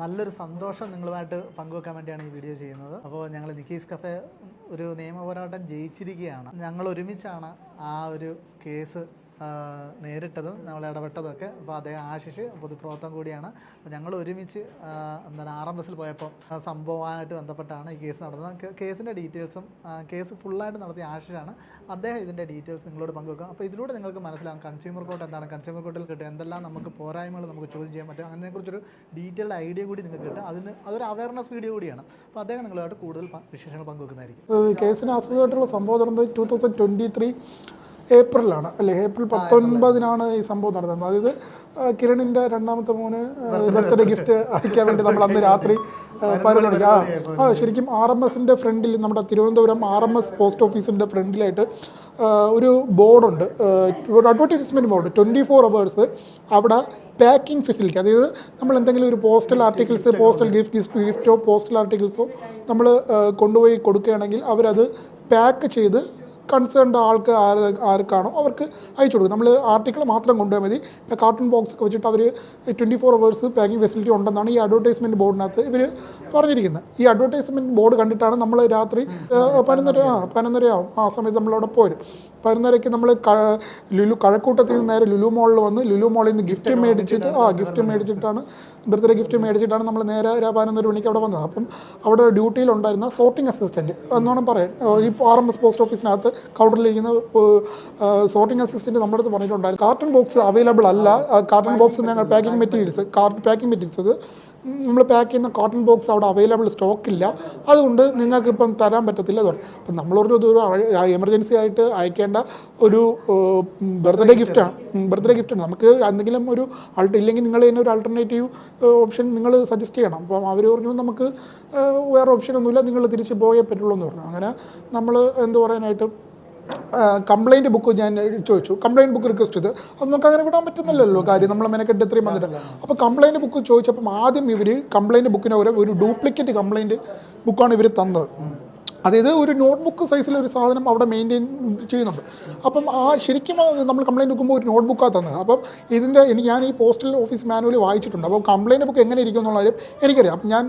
നല്ലൊരു സന്തോഷം നിങ്ങളുമായിട്ട് പങ്കുവെക്കാൻ വേണ്ടിയാണ് ഈ വീഡിയോ ചെയ്യുന്നത്. അപ്പോൾ ഞങ്ങൾ നിക്കീസ് കഫേ ഒരു നിയമ പോരാട്ടം ജയിച്ചിരിക്കുകയാണ്. ഞങ്ങൾ ഒരുമിച്ചാണ് ആ ഒരു കേസ് നേരിട്ടതും നമ്മൾ ഇടപെട്ടതും ഒക്കെ അപ്പോൾ അദ്ദേഹം ആശിഷ് പൊതുപ്രവർത്തനം കൂടിയാണ്. അപ്പോൾ ഞങ്ങൾ ഒരുമിച്ച് എന്താണ് ആർ എം എസിൽ പോയപ്പോൾ സംഭവമായിട്ട് ബന്ധപ്പെട്ടാണ് ഈ കേസ് നടന്നത്. കേസിന്റെ ഡീറ്റെയിൽസും കേസ് ഫുള്ളായിട്ട് നടത്തിയ ആശിഷാണ്. അദ്ദേഹം ഇതിന്റെ ഡീറ്റെയിൽസ് നിങ്ങളോട് പങ്കുവെക്കും. അപ്പോൾ ഇതിലൂടെ നിങ്ങൾക്ക് മനസ്സിലാകും കൺസ്യൂമർ കോർട്ട് എന്താണ് കൺസ്യൂമർ കോർട്ടിൽ കിട്ടുക എന്തെല്ലാം നമുക്ക് പോരായ്മകൾ നമുക്ക് ചോദ്യം ചെയ്യാൻ പറ്റും അതിനെക്കുറിച്ചൊരു ഡീറ്റെയിൽഡ് ഐഡിയ കൂടി നിങ്ങൾക്ക് കിട്ടും അതിന് അതൊരു അവയർനെസ് വീഡിയോ കൂടിയാണ്. അപ്പോൾ അദ്ദേഹം നിങ്ങളുമായിട്ട് കൂടുതൽ വിശേഷങ്ങൾ പങ്കുവെക്കുന്നതായിരിക്കും. കേസിന് ആസ്പദമായിട്ടുള്ള സംഭവം നടന്നത് ടൂ തൗസൻഡ് ട്വന്റി ത്രീ ഏപ്രിലാണ്. അല്ലേ? ഏപ്രിൽ പത്തൊൻപതിനാണ് ഈ സംഭവം നടന്നത്. അതായത് കിരണിന്റെ രണ്ടാമത്തെ മോന് ബർത്ത്ഡേ. ഗിഫ്റ്റ് അയക്കാൻ വേണ്ടി നമ്മൾ അന്ന് രാത്രി ആ, ശരിക്കും ആർ എം എസിന്റെ ഫ്രണ്ടിൽ നമ്മുടെ Thiruvananthapuram R M S post ഓഫീസിന്റെ ഫ്രണ്ടിലായിട്ട് ഒരു ബോർഡുണ്ട്. ഒരു advertisement board twenty four hours അവിടെ പാക്കിംഗ് ഫെസിലിറ്റി. അതായത് നമ്മൾ എന്തെങ്കിലും ഒരു postal articles postal gift gift ഗിഫ്റ്റോ postal ആർട്ടിക്കിൾസോ നമ്മൾ കൊണ്ടുപോയി കൊടുക്കുകയാണെങ്കിൽ അവരത് പാക്ക് ചെയ്ത് കൺസേൺഡ് ആൾക്ക് ആര് ആർക്കാണോ അവർക്ക് അയച്ചു കൊടുക്കും. നമ്മൾ ആർട്ടിക്കിൾ മാത്രം കൊണ്ടുപോയാൽ മതി. ഇപ്പോൾ കാർട്ടൺ ബോക്സ് ഒക്കെ വെച്ചിട്ട് അവർ twenty four hours packing facility ഉണ്ടെന്നാണ് ഈ അഡ്വർടൈസ്മെന്റ് ബോർഡിനകത്ത് ഇവർ പറഞ്ഞിരിക്കുന്നത് ഈ അഡ്വർടൈസ്മെന്റ് ബോർഡ് കണ്ടിട്ടാണ് നമ്മൾ രാത്രി പതിനൊന്നര ആ പതിനൊന്നരയാവും ആ സമയത്ത് നമ്മളവിടെ പോയത്. പതിനൊന്നരയ്ക്ക് നമ്മൾ ലുലു കഴക്കൂട്ടത്തിൽ നിന്ന് നേരെ ലുലു മോളിൽ വന്ന് ലുലു മോളിൽ നിന്ന് ഗിഫ്റ്റ് മേടിച്ചിട്ട് ആ ഗിഫ്റ്റ് മേടിച്ചിട്ടാണ് ബർത്ത്ഡേ ഗിഫ്റ്റ് മേടിച്ചിട്ടാണ് നമ്മൾ നേരെ പതിനൊന്നര മണിക്ക് അവിടെ വന്നത്. അപ്പം അവിടെ ഡ്യൂട്ടിയിലുണ്ടായിരുന്ന സോർട്ടിംഗ് അസിസ്റ്റന്റ് എന്നോണം പറയാൻ. ഈ ആർ എം എസ് പോസ്റ്റ് ഓഫീസിനകത്ത് കൗണ്ടറിലിരിക്കുന്ന സോർട്ടിംഗ് അസിസ്റ്റന്റ് നമ്മുടെ അടുത്ത് പറഞ്ഞിട്ടുണ്ടായിരുന്നു. കാർട്ടൺ ബോക്സ് അവൈലബിൾ അല്ല. കാർട്ടൺ ബോക്സ് ഞങ്ങൾ പാക്കിംഗ് മെറ്റീരിയൽസ് പാക്കിംഗ് മെറ്റീരിയൽസ് അത് നമ്മൾ പാക്ക് ചെയ്യുന്ന കോട്ടൺ ബോക്സ് അവിടെ അവൈലബിൾ സ്റ്റോക്ക് ഇല്ല. അതുകൊണ്ട് നിങ്ങൾക്ക് ഇപ്പം തരാൻ പറ്റത്തില്ല എന്ന് പറയും. അപ്പം നമ്മൾ പറഞ്ഞു ഇതൊരു എമർജൻസി ആയിട്ട് അയക്കേണ്ട ഒരു ബർത്ത്ഡേ ഗിഫ്റ്റാണ് ബർത്ത്ഡേ ഗിഫ്റ്റാണ് നമുക്ക് എന്തെങ്കിലും ഒരു ആൾട്ട് ഇല്ലെങ്കിൽ നിങ്ങൾ ഇതിന് ഒരു ആൾട്ടർനേറ്റീവ് ഓപ്ഷൻ നിങ്ങൾ സജസ്റ്റ് ചെയ്യണം. അപ്പം അവർ പറഞ്ഞു നമുക്ക് വേറെ ഓപ്ഷനൊന്നുമില്ല നിങ്ങൾ തിരിച്ച് പോയേ പറ്റുള്ളൂ എന്ന് പറഞ്ഞു. അങ്ങനെ നമ്മൾ എന്ത് പറയാനായിട്ട് കംപ്ലൈന്റ് ബുക്ക് ഞാൻ ചോദിച്ചു. കംപ്ലൈന്റ് ബുക്ക് റിക്വസ്റ്റ് ചെയ്ത് അത് നമുക്ക് അങ്ങനെ വിടാൻ പറ്റുന്നില്ലല്ലോ കാര്യം. നമ്മൾ മെനക്കെട്ട് ഇത്രയും വന്നിട്ട്. അപ്പോൾ കംപ്ലൈന്റ് ബുക്ക് ചോദിച്ചപ്പം ആദ്യം ഇവർ കംപ്ലൈന്റ് ബുക്കിന് ഒരു ഒരു ഡ്യൂപ്ലിക്കേറ്റ് കംപ്ലൈന്റ് ബുക്കാണ് ഇവർ തന്നത്. അതായത് ഒരു നോട്ട്ബുക്ക് സൈസിലെ ഒരു സാധനം അവിടെ മെയിന്റെയിൻ ചെയ്യുന്നുണ്ട്. അപ്പം ആ ശരിക്കും നമ്മൾ കംപ്ലയിന്റ് ബുക്കുമ്പോൾ ഒരു നോട്ട്ബുക്കാണ് തന്നത് അപ്പം ഇതിന്റെ എനിക്ക് ഞാൻ ഈ പോസ്റ്റൽ ഓഫീസ് മാനുവൽ വായിച്ചിട്ടുണ്ട്. അപ്പോൾ കംപ്ലയിന്റ് ബുക്ക് എങ്ങനെ ഇരിക്കും എന്നുള്ള കാര്യം എനിക്കറിയാം. അപ്പം ഞാൻ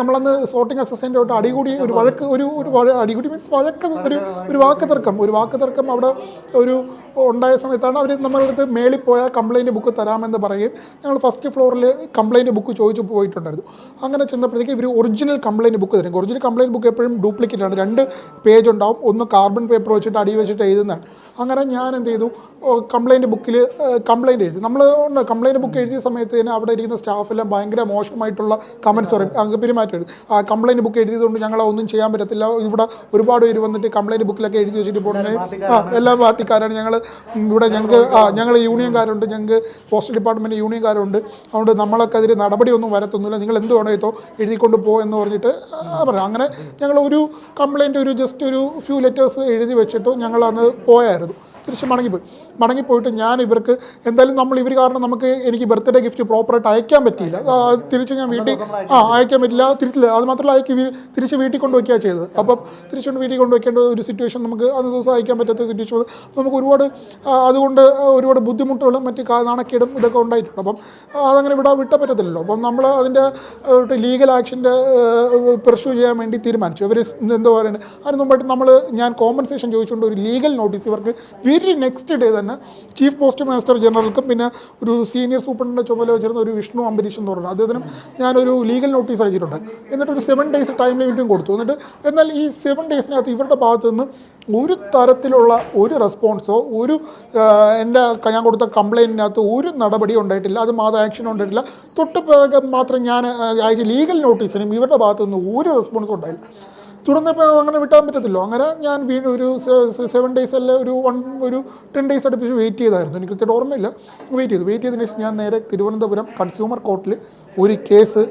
നമ്മളന്ന് സോർട്ടിംഗ് അസിസ്റ്റന്റായിട്ട് അടികൂടി ഒരു വഴക്ക് ഒരു ഒരു അടികൂടി മീൻസ് വഴക്ക് ഒരു ഒരു വാക്ക് തർക്കം ഒരു വാക്ക് തർക്കം അവിടെ ഒരു ഉണ്ടായ സമയത്താണ് അവർ നമ്മളുടെ അടുത്ത് മേളിൽ പോയാൽ കംപ്ലയിന്റ് ബുക്ക് തരാമെന്ന് പറയുകയും ഞങ്ങൾ ഫസ്റ്റ് ഫ്ലോറിൽ കംപ്ലയിന്റ് ബുക്ക് ചോദിച്ചു പോയിട്ടുണ്ടായിരുന്നു. അങ്ങനെ ചെന്നപ്പോഴത്തേക്ക് ഇവർ ഒറിജിനൽ കംപ്ലയിന്റ് ബുക്ക് തരും. ഒറിജിനൽ കംപ്ലയിന്റ് ബുക്ക് എപ്പോഴും ഡ്യൂപ്ലിക്കേറ്റ് ആണ്. രണ്ട് പേജ് ഉണ്ടാവും. ഒന്ന് കാർബൺ പേപ്പർ വെച്ചിട്ട് അടി വെച്ചിട്ട് എഴുതുന്നതാണ്. അങ്ങനെ ഞാൻ എന്ത് ചെയ്തു? കംപ്ലൈന്റ് ബുക്കിൽ കംപ്ലൈന്റ് എഴുതി. നമ്മൾ ഉണ്ട് കംപ്ലൈന്റ് ബുക്ക് എഴുതിയ സമയത്ത് തന്നെ അവിടെ ഇരിക്കുന്ന സ്റ്റാഫെല്ലാം ഭയങ്കര മോശമായിട്ടുള്ള കമന്റ്സ് പറയും. അങ്ങ് പെരുമാറ്റം എഴുതി. ആ കംപ്ലൈന്റ് ബുക്ക് എഴുതിയതുകൊണ്ട് ഞങ്ങൾ ഒന്നും ചെയ്യാൻ പറ്റത്തില്ല. ഇവിടെ ഒരുപാട് പേര് വന്നിട്ട് കംപ്ലൈന്റ് ബുക്കിലൊക്കെ എഴുതി വെച്ചിട്ട് പോകുന്നത്. ആ എല്ലാ പാർട്ടിക്കാരാണ്. ഞങ്ങൾ ഇവിടെ ഞങ്ങൾക്ക് ആ ഞങ്ങൾ യൂണിയൻകാരുണ്ട്. ഞങ്ങൾക്ക് പോസ്റ്റ് ഡിപ്പാർട്ട്മെന്റ് യൂണിയൻകാരുണ്ട്. അതുകൊണ്ട് നമ്മളൊക്കെതിരെ നടപടിയൊന്നും വരത്തൊന്നുമില്ല. നിങ്ങൾ എന്ത് വേണോ എഴുതിക്കൊണ്ട് പോ എന്ന് പറഞ്ഞിട്ട് പറയാം. പറഞ്ഞു അങ്ങനെ ഞങ്ങൾ ഒരു കംപ്ലൈന്റ് ഒരു ജസ്റ്റ് ഒരു ഫ്യൂ ലെറ്റേഴ്സ് എഴുതി വെച്ചിട്ട് ഞങ്ങൾ അന്ന് പോയായിരുന്നു. തിരിച്ച് മടങ്ങിപ്പോയി മടങ്ങിപ്പോയിട്ട് ഞാൻ ഇവർക്ക് എന്തായാലും നമ്മൾ ഇവർ കാരണം നമുക്ക് എനിക്ക് ബർത്ത്ഡേ ഗിഫ്റ്റ് പ്രോപ്പറായിട്ട് അയക്കാൻ പറ്റിയില്ല. തിരിച്ച് ഞാൻ വീട്ടിൽ ആ അയക്കാൻ പറ്റില്ല തിരിച്ചില്ല. അത് മാത്രമല്ല അയക്കി തിരിച്ച് വീട്ടിൽ കൊണ്ടുവയ്ക്കുകയാണ് ചെയ്തത്. അപ്പം തിരിച്ചുകൊണ്ട് വീട്ടിൽ കൊണ്ടുവയ്ക്കേണ്ട ഒരു സിറ്റുവേഷൻ നമുക്ക് അന്ന് ദിവസം അയക്കാൻ പറ്റാത്ത സിറ്റുവേഷൻ. നമുക്ക് ഒരുപാട് അതുകൊണ്ട് ഒരുപാട് ബുദ്ധിമുട്ടുകളും മറ്റ് നാണക്കേടും ഇതൊക്കെ ഉണ്ടായിട്ടുണ്ട്. അപ്പം അതങ്ങനെ വിടാൻ വിട്ട പറ്റത്തില്ലല്ലോ. അപ്പം നമ്മൾ അതിന്റെ ലീഗൽ ആക്ഷന്റെ പെർഷ്യൂ ചെയ്യാൻ വേണ്ടി തീരുമാനിച്ചു. ഇവർ എന്താ പറയുന്നത് അതിന് മുമ്പായിട്ട് നമ്മൾ ഞാൻ കോമ്പൻസേഷൻ ചോദിച്ചുകൊണ്ട് ഒരു ലീഗൽ നോട്ടീസ് ഇവർക്ക് വെരി നെക്സ്റ്റ് ഡേ തന്നെ ചീഫ് പോസ്റ്റ് മാസ്റ്റർ ജനറൽക്കും പിന്നെ ഒരു സീനിയർ സൂപ്രണ്ടിന്റെ ചുമതല വെച്ചിരുന്ന ഒരു വിഷ്ണു അംബരീഷ് എന്ന് പറയുന്നത് അദ്ദേഹത്തിനും ഞാനൊരു ലീഗൽ നോട്ടീസ് അയച്ചിട്ടുണ്ട്. എന്നിട്ട് ഒരു സെവൻ ഡേയ്സ് ടൈം ലിമിറ്റും കൊടുത്തു. എന്നിട്ട് എന്നാൽ ഈ സെവൻ ഡേയ്സിനകത്ത് ഇവരുടെ ഭാഗത്ത് നിന്ന് ഒരു തരത്തിലുള്ള ഒരു റെസ്പോൺസോ ഒരു എന്റെ ഞാൻ കൊടുത്ത കംപ്ലയിന്റിനകത്ത് ഒരു നടപടി ഉണ്ടായിട്ടില്ല. അത് മാത ആക്ഷൻ ഉണ്ടായിട്ടില്ല. തൊട്ട് മാത്രം ഞാൻ അയച്ച ലീഗൽ നോട്ടീസിനും ഇവരുടെ ഭാഗത്ത് നിന്ന് ഒരു റെസ്പോൺസും ഉണ്ടായില്ല. തുടർന്നപ്പോൾ അങ്ങനെ വിട്ടാൻ പറ്റത്തില്ലോ. അങ്ങനെ ഞാൻ വീണ്ടും ഒരു സെവൻ ഡേയ്സ് അല്ല ഒരു വൺ ഒരു ടെൻ ഡേയ്സ് അടുപ്പിച്ച് വെയിറ്റ് ചെയ്തായിരുന്നു. എനിക്ക് കൃത്യമായിട്ട് ഓർമ്മയില്ല. വെയിറ്റ് ചെയ്തു. വെയിറ്റ് ചെയ്തതിന് ശേഷം ഞാൻ നേരെ തിരുവനന്തപുരം കൺസ്യൂമർ കോർട്ടിൽ ഒരു കേസ്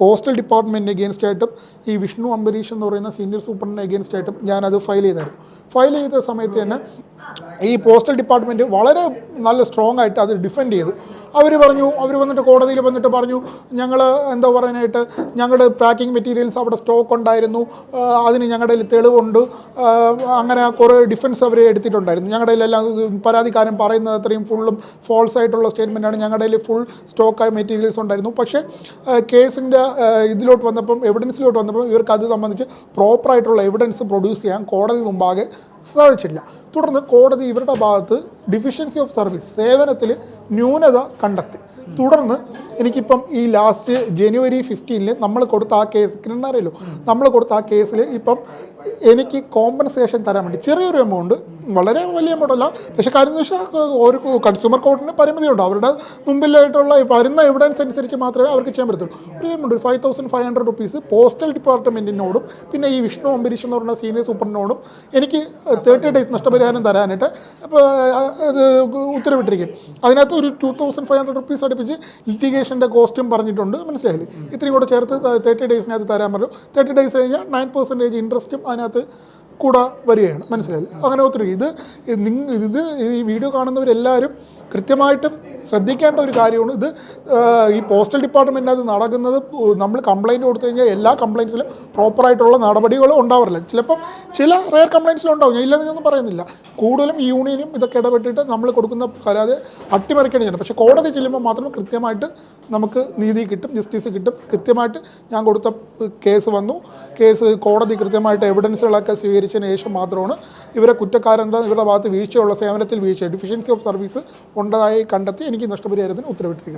പോസ്റ്റൽ ഡിപ്പാർട്ട്മെന്റിന് എഗെയിൻസ്റ്റ് ആയിട്ടും ഈ വിഷ്ണു അംബരീഷ് എന്ന് പറയുന്ന സീനിയർ സൂപ്രണ്ടിന് എഗെയിൻസ്റ്റ് ആയിട്ടും ഞാനത് ഫയൽ ചെയ്തായിരുന്നു. ഫയൽ ചെയ്ത സമയത്ത് തന്നെ ഈ പോസ്റ്റൽ ഡിപ്പാർട്ട്മെന്റ് വളരെ നല്ല സ്ട്രോങ് ആയിട്ട് അത് ഡിഫെൻഡ് ചെയ്തു. അവർ പറഞ്ഞു അവർ വന്നിട്ട് കോടതിയിൽ വന്നിട്ട് പറഞ്ഞു ഞങ്ങൾ എന്താ പറയാനായിട്ട് ഞങ്ങളുടെ പാക്കിംഗ് മെറ്റീരിയൽസ് അവിടെ സ്റ്റോക്ക് ഉണ്ടായിരുന്നു അതിന് ഞങ്ങളുടെ തെളിവുണ്ട് അങ്ങനെ കുറേ ഡിഫൻസ് അവർ എടുത്തിട്ടുണ്ടായിരുന്നു. ഞങ്ങളുടെ എല്ലാം പരാതിക്കാരൻ പറയുന്നത് അത്രയും ഫുള്ളും ഫോൾസ് ആയിട്ടുള്ള സ്റ്റേറ്റ്മെന്റാണ് ഞങ്ങളുടെ കയ്യിൽ ഫുൾ സ്റ്റോക്കായ മെറ്റീരിയൽസ് ഉണ്ടായിരുന്നു. പക്ഷേ കേസിന്റെ ഇതിലോട്ട് വന്നപ്പം എവിഡൻസിലോട്ട് വന്നപ്പം ഇവർക്ക് അത് സംബന്ധിച്ച് പ്രോപ്പറായിട്ടുള്ള എവിഡൻസ് പ്രൊഡ്യൂസ് ചെയ്യാൻ കോടതി മുമ്പാകെ സാധിച്ചില്ല തുടർന്ന് കോടതി ഇവരുടെ ഭാഗത്ത് ഡിഫിഷ്യൻസി ഓഫ് സർവീസ് സേവനത്തിൽ ന്യൂനത കണ്ടെത്തി. തുടർന്ന് എനിക്കിപ്പം ഈ ലാസ്റ്റ് ജനുവരി ഫിഫ്റ്റീനിൽ നമ്മൾ കൊടുത്ത ആ കേസ് കിണറിയല്ലോ നമ്മൾ കൊടുത്ത ആ കേസിൽ ഇപ്പം എനിക്ക് കോമ്പൻസേഷൻ തരാൻ വേണ്ടി ചെറിയൊരു എമൗണ്ട് വളരെ വലിയ എമൗണ്ട് അല്ല. പക്ഷേ കാര്യം എന്ന് വെച്ചാൽ ഒരു കൺസ്യൂമർ കോർട്ടിന് പരിമിതിയുണ്ട് അവരുടെ മുമ്പിലായിട്ടുള്ള വരുന്ന എവിഡൻസ് അനുസരിച്ച് മാത്രമേ അവർക്ക് ചെയ്യാൻ പറ്റത്തുള്ളൂ. ഒരു എമൗണ്ട് ഒരു five thousand five hundred rupees postal ഡിപ്പാർട്ട്മെന്റിനോടും പിന്നെ ഈ വിഷ്ണു അംബരീഷ് എന്ന് പറയുന്ന സീനിയർ സൂപ്രണ്ടിനോടും എനിക്ക് തേർട്ടി ഡേയ്സ് നഷ്ടപരിഹാരം തരാനായിട്ട് അപ്പോൾ അത് ഉത്തരവിട്ടിരിക്കും. അതിനകത്ത് ഒരു two thousand five hundred rupees അടുപ്പിച്ച് ലിറ്റിഗേഷന്റെ കോസ്റ്റും പറഞ്ഞിട്ടുണ്ട്. മനസ്സിലായില്ലേ? ഇത്രയും കൂടെ ചേർത്ത് തേർട്ടി ഡേയ്സിനകത്ത് തരാൻ പറഞ്ഞു. തേർട്ടി ഡേയ്സ് കഴിഞ്ഞാൽ നയൻ പെർസെന്റേജ് ഇൻട്രസ്റ്റും അതിനകത്ത് കൂടെ വരികയാണ്. മനസ്സിലായി അങ്ങനെ ഒത്തിരി ഇത് ഇത് ഈ വീഡിയോ കാണുന്നവരെല്ലാവരും കൃത്യമായിട്ടും ശ്രദ്ധിക്കേണ്ട ഒരു കാര്യമാണ്. ഇത് ഈ പോസ്റ്റൽ ഡിപ്പാർട്ട്മെന്റിനകത്ത് നടക്കുന്നത് നമ്മൾ കംപ്ലയിന്റ് കൊടുത്തു കഴിഞ്ഞാൽ എല്ലാ കംപ്ലയിൻസിലും പ്രോപ്പറായിട്ടുള്ള നടപടികളും ഉണ്ടാവാറില്ല. ചിലപ്പം ചില റെയർ കംപ്ലയിൻസിലും ഉണ്ടാവും ഞാൻ ഞാനൊന്നും പറയുന്നില്ല. കൂടുതലും യൂണിയനും ഇതൊക്കെ ഇടപെട്ടിട്ട് നമ്മൾ കൊടുക്കുന്ന പരാതി അട്ടിമറിക്കണം ചെയ്യണം പക്ഷേ കോടതി ചെല്ലുമ്പോൾ മാത്രം കൃത്യമായിട്ട് നമുക്ക് നീതി കിട്ടും ജസ്റ്റിസ് കിട്ടും. കൃത്യമായിട്ട് ഞാൻ കൊടുത്ത കേസ് വന്നു. കേസ് കോടതി കൃത്യമായിട്ട് എവിഡൻസുകളൊക്കെ സ്വീകരിച്ചതിന് ശേഷം മാത്രമാണ് ഇവരെ കുറ്റക്കാരെന്താ ഇവരുടെ ഭാഗത്ത് വീഴ്ചയുള്ള സേവനത്തിൽ വീഴ്ച ഡിഫിഷ്യൻസി ഓഫ് സർവീസ് ഉണ്ടായി കണ്ടെത്തി എനിക്ക് നഷ്ടപരിഹാരത്തിന് ഉത്തരവിട്ടിരിക്കുന്നത്